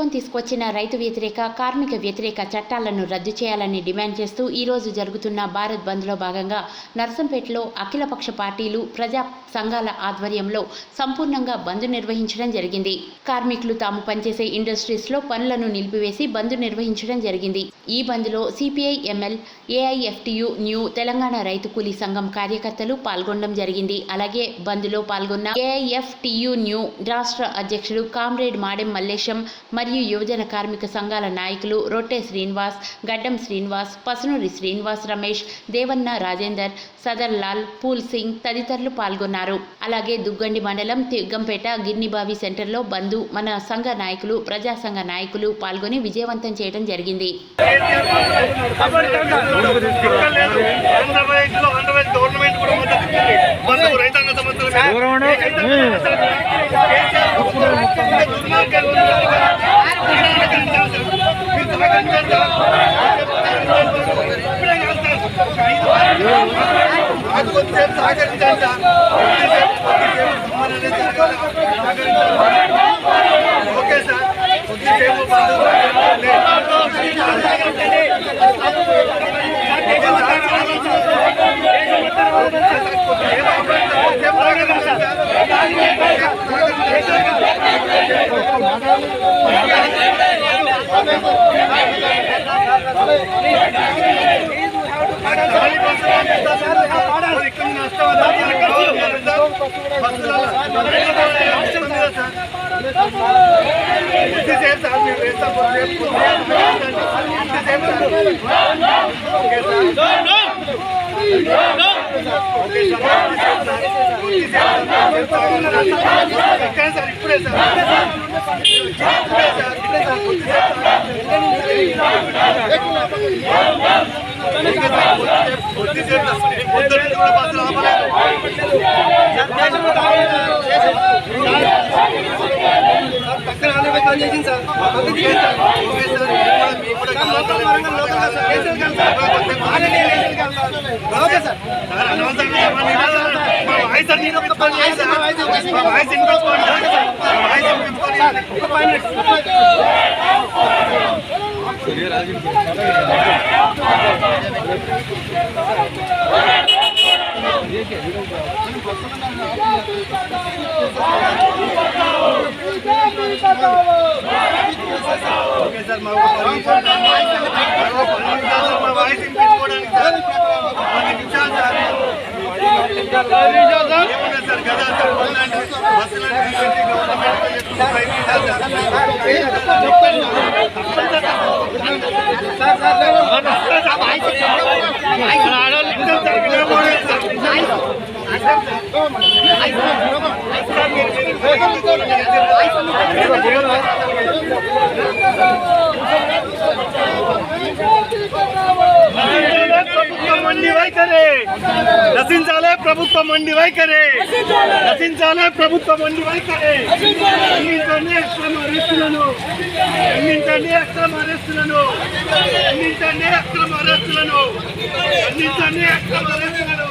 ప్రభుత్వం తీసుకొచ్చిన రైతు వ్యతిరేక కార్మిక వ్యతిరేక చట్టాలను రద్దు చేయాలని డిమాండ్ చేస్తూ ఈ రోజు జరుగుతున్న భారత్ బంద్లో భాగంగా నర్సంపేటలో అఖిలపక్ష పార్టీలు ప్రజా సంఘాల ఆధ్వర్యంలో సంపూర్ణంగా బంద్ నిర్వహించడం జరిగింది. కార్మికులు తాము పనిచేసే ఇండస్ట్రీస్లో పనులను నిలిపివేసి బంద్ నిర్వహించడం జరిగింది. ఈ బంద్లో CPI ML AIFTU new Telangana రైతు కూలీ సంఘం కార్యకర్తలు పాల్గొనడం జరిగింది. అలాగే బంద్లో పాల్గొన్న ఏఐఎఫ్టియు న్యూ రాష్ట్ర అధ్యక్షుడు కామ్రేడ్ మాడెం మల్లేశం మరియు యువజన కార్మిక సంఘాల నాయకులు రొట్టె శ్రీనివాస్ గడ్డం శ్రీనివాస్ పసునూరి శ్రీనివాస్ రమేష్ దేవన్న రాజేందర్ సదర్ లాల్ పూల్ సింగ్ తదితరులు పాల్గొన్నారు. అలాగే దుగ్గండి మండలం తిగ్గంపేట గిర్నిబావి సెంటర్లో బంధు మన సంఘ నాయకులు ప్రజా సంఘ నాయకులు పాల్గొని విజయవంతం చేయడం జరిగింది. గవర్నమెంట్ కూడా మద్దతు రైతాంగ సమస్యల మీద. కేసీఆర్ దుర్మార్గాలు ఉన్నారు కదా. మీరు సహకరించారు కదా. ఇప్పుడే కాదు సార్. నాకు కొద్దిసేపు సహకరించాలి సార్. కొద్దిసేపు కొద్దిసేపు సమ్మాన్ అనేది జరగాలి. సహకరించాలి. ఓకే సార్ కొద్దిసేపు బంధువులు ఇప్పుడే సార్ ఇప్పుడే సార్ ఇప్పుడే సార్. కొద్దిసేపు okay sir okay sir. Okay sir మా వాయిస్ సార్ సార్. వినిపించుకోవడానికి సార్ నిమిషాలు సార్ ఏమన్నా సార్ కదా సార్ గవర్నమెంట్ చెప్తున్న ప్రయత్నించాలి సార్. ఇంకా సార్ వినకపోలేదు సార్. ప్రభుత్వం మండి వైఖరి. రచించాలే ప్రభుత్వం మండి వైఖరి. రచించాలే ప్రభుత్వం మండి వైఖరి. ఎన్నించండి అక్రమ అరెస్టులను ఎన్నించండి అక్రమ అరెస్టులను ఎన్నించండి అక్రమ అరెస్టులను ఎన్నించండి అక్రమ అరెస్టులను.